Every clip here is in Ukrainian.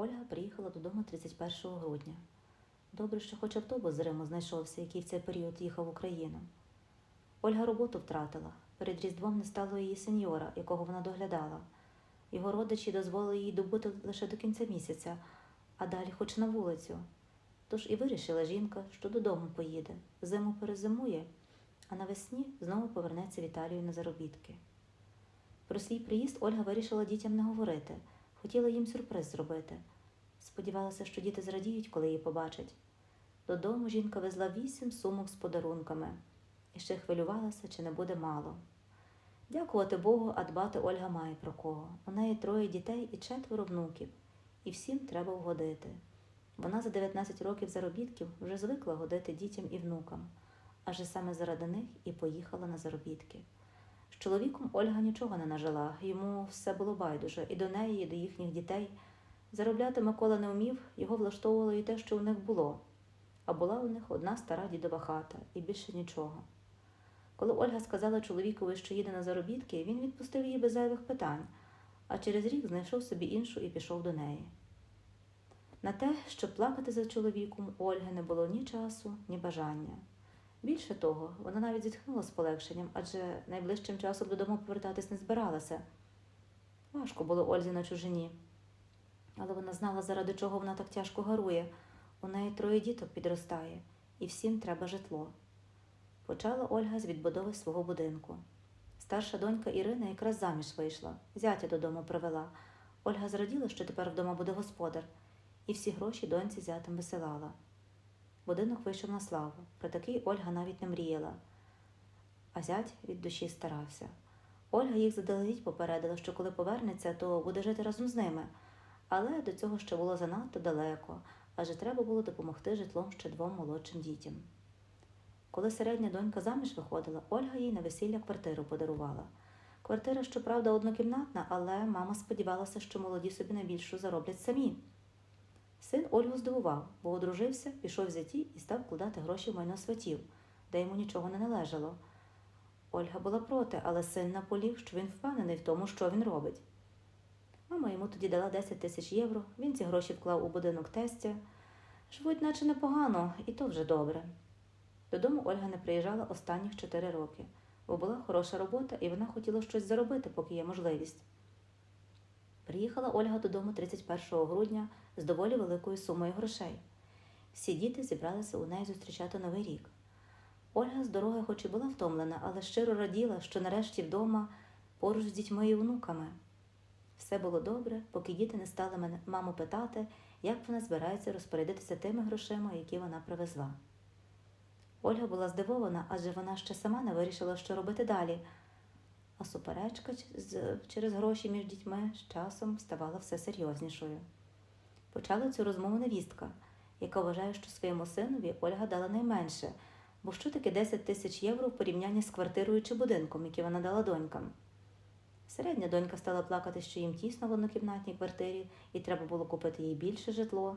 Ольга приїхала додому 31 грудня. Добре, що хоч автобус з Риму знайшовся, який в цей період їхав в Україну. Ольга роботу втратила. Перед Різдвом не стало її сеньора, якого вона доглядала. Його родичі дозволили їй добути лише до кінця місяця, а далі хоч на вулицю. Тож і вирішила жінка, що додому поїде, зиму перезимує, а навесні знову повернеться в Італію на заробітки. Про свій приїзд Ольга вирішила дітям не говорити, хотіла їм сюрприз зробити. Сподівалася, що діти зрадіють, коли її побачать. Додому жінка везла вісім сумок з подарунками і ще хвилювалася, чи не буде мало. Дякувати Богу, а дбати Ольга має про кого. У неї троє дітей і четверо внуків, і всім треба вгодити. Вона за 19 років заробітків вже звикла годити дітям і внукам, адже саме заради них і поїхала на заробітки. З чоловіком Ольга нічого не нажила, йому все було байдуже, і до неї, і до їхніх дітей. Заробляти Микола не вмів, його влаштовувало і те, що у них було. А була у них одна стара дідова хата і більше нічого. Коли Ольга сказала чоловікові, що їде на заробітки, він відпустив її без зайвих питань, а через рік знайшов собі іншу і пішов до неї. На те, щоб плакати за чоловіком, у Ольги не було ні часу, ні бажання. Більше того, вона навіть зітхнула з полегшенням, адже найближчим часом додому повертатись не збиралася. Важко було Ользі на чужині, але вона знала, заради чого вона так тяжко гарує. У неї троє діток підростає, і всім треба житло. Почала Ольга з відбудови свого будинку. Старша донька Ірина якраз заміж вийшла, зятя додому привела. Ольга зраділа, що тепер вдома буде господар, і всі гроші доньці зятем висилала. Будинок вийшов на славу. Про такий Ольга навіть не мріяла, а зять від душі старався. Ольга їх заделегідь попередила, що коли повернеться, то буде жити разом з ними, але до цього ще було занадто далеко, адже треба було допомогти житлом ще двом молодшим дітям. Коли середня донька заміж виходила, Ольга їй на весілля квартиру подарувала. Квартира, щоправда, однокімнатна, але мама сподівалася, що молоді собі найбільшу зароблять самі. Син Ольгу здивував, бо одружився, пішов в зяті і став вкладати гроші в майно сватів, де йому нічого не належало. Ольга була проти, але син наполіг, що він впевнений в тому, що він робить. Мама йому тоді дала 10 тисяч євро, він ці гроші вклав у будинок тестя. Живуть, наче непогано, і то вже добре. Додому Ольга не приїжджала останніх чотири роки, бо була хороша робота, і вона хотіла щось заробити, поки є можливість. Приїхала Ольга додому 31 грудня з доволі великою сумою грошей. Всі діти зібралися у неї зустрічати Новий рік. Ольга з дороги, хоч і була втомлена, але щиро раділа, що нарешті вдома поруч з дітьми і онуками. Все було добре, поки діти не стали мене маму питати, як вона збирається розпорядитися тими грошима, які вона привезла. Ольга була здивована, адже вона ще сама не вирішила, що робити далі. А суперечка через гроші між дітьми з часом ставала все серйознішою. Почала цю розмову невістка, яка вважає, що своєму синові Ольга дала найменше, бо що таке 10 тисяч євро в порівнянні з квартирою чи будинком, які вона дала донькам. Середня донька стала плакати, що їм тісно в однокімнатній квартирі і треба було купити їй більше житло.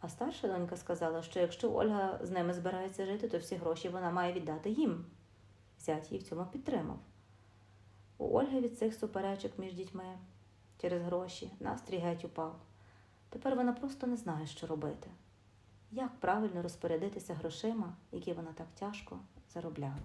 А старша донька сказала, що якщо Ольга з ними збирається жити, то всі гроші вона має віддати їм. Зять її в цьому підтримав. У Ольги від цих суперечок між дітьми через гроші настрій геть упав. Тепер вона просто не знає, що робити. Як правильно розпорядитися грошима, які вона так тяжко заробляла.